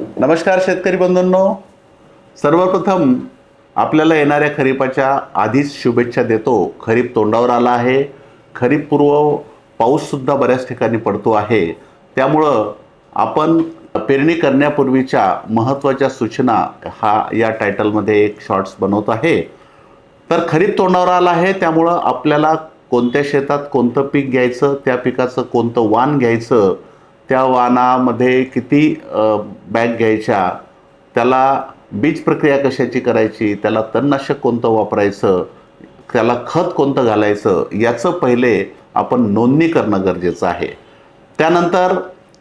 नमस्कार शेतकरी बंधूंनो. सर्वप्रथम आपल्याला येणाऱ्या खरीपाच्या आधीच शुभेच्छा देतो. खरीप तोंडावर आला आहे. खरीपपूर्व पाऊससुद्धा बऱ्याच ठिकाणी पडतो आहे. त्यामुळं आपण पेरणी करण्यापूर्वीच्या महत्त्वाच्या सूचना हा या टायटलमध्ये एक शॉर्ट्स बनवत आहे. तर खरीप तोंडावर आला आहे. त्यामुळं आपल्याला कोणत्या शेतात कोणतं पीक घ्यायचं त्या पिकाचं कोणतं वाण घ्यायचं त्या वाणामध्ये किती बॅग घ्यायच्या त्याला बीज प्रक्रिया कशाची करायची त्याला तणनाशक कोणतं वापरायचं त्याला खत कोणतं घालायचं याचं पहिले आपण नोंदणी करणं गरजेचं आहे. त्यानंतर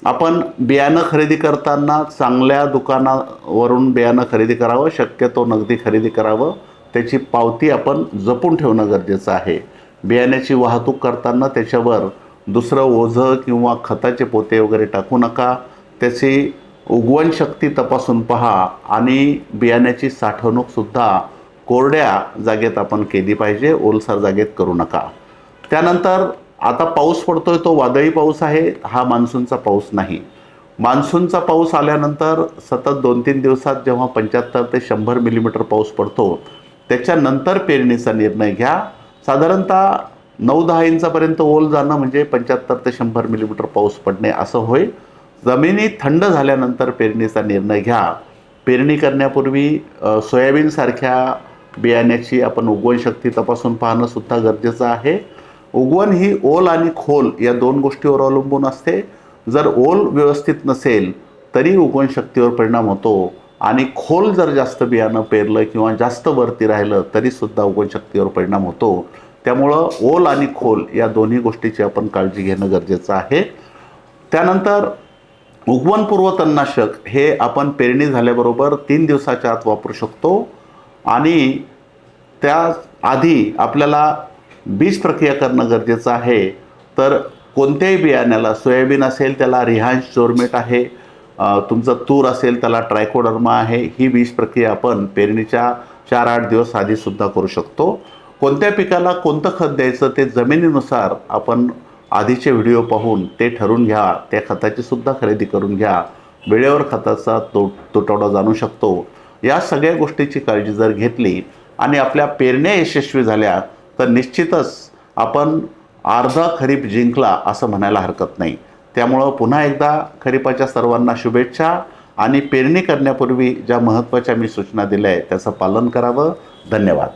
आपण बियाणं खरेदी करताना चांगल्या दुकानावरून बियाणं खरेदी करावं शक्यतो नगदी खरेदी करावं त्याची पावती आपण जपून ठेवणं गरजेचं आहे. बियाण्याची वाहतूक करताना त्याच्यावर दुसरं ओझं किंवा खताचे पोते वगैरे टाकू नका. त्याची उगवण शक्ती तपासून पहा आणि बियाण्याची साठवणूकसुद्धा कोरड्या जागेत आपण केली पाहिजे ओलसर जागेत करू नका. त्यानंतर आता पाऊस पडतोय तो वादळी पाऊस आहे हा मान्सूनचा पाऊस नाही. मान्सूनचा पाऊस आल्यानंतर सतत दोन तीन दिवसात जेव्हा पंच्याहत्तर ते शंभर मिलीमीटर पाऊस पडतो त्याच्यानंतर पेरणीचा निर्णय घ्या. साधारणतः नऊ दहा इंचापर्यंत ओल जाणं म्हणजे पंच्याहत्तर ते शंभर मिलीमीटर पाऊस पडणे असं होय. जमिनी थंड झाल्यानंतर पेरणीचा निर्णय घ्या. पेरणी करण्यापूर्वी सोयाबीनसारख्या बियाण्याची आपण उगवण शक्ती तपासून पाहणं सुद्धा गरजेचं आहे. उगवण ही ओल आणि खोल या दोन गोष्टीवर अवलंबून असते. जर ओल व्यवस्थित नसेल तरी उगवण शक्तीवर परिणाम होतो. आणि खोल जर जास्त बियाणं पेरलं किंवा जास्त वरती राहिलं तरीसुद्धा उगवण शक्तीवर परिणाम होतो. त्यामुळं ओल आणि खोल या दोन्ही गोष्टीची आपण काळजी घेणं गरजेचं आहे. त्यानंतर उगवणपूर्व तणनाशक हे आपण पेरणी झाल्याबरोबर तीन दिवसाच्या आत वापरू शकतो आणि त्या आधी आपल्याला बीज प्रक्रिया करणं गरजेचं आहे. तर कोणत्याही बियाण्याला सोयाबीन असेल त्याला रिहांश जोरमेट आहे तुमचं तूर असेल त्याला ट्रायकोडर्मा आहे ही बीज प्रक्रिया आपण पेरणीच्या चार आठ दिवस आधीसुद्धा करू शकतो. कोणत्या पिकाला कोणतं खत द्यायचं ते जमिनीनुसार आपण आधीचे व्हिडिओ पाहून ते ठरवून घ्या. त्या खताची सुद्धा खरेदी करून घ्या. वेळेवर खताचा तो तुटवडा जाणू शकतो. या सगळ्या गोष्टीची काळजी जर घेतली आणि आपल्या पेरण्या यशस्वी झाल्या तर निश्चितच आपण अर्धा खरीप जिंकला असं म्हणायला हरकत नाही. त्यामुळं पुन्हा एकदा खरीपाच्या सर्वांना शुभेच्छा आणि पेरणी करण्यापूर्वी ज्या महत्त्वाच्या मी सूचना दिल्या आहेत त्याचं पालन करावं. धन्यवाद.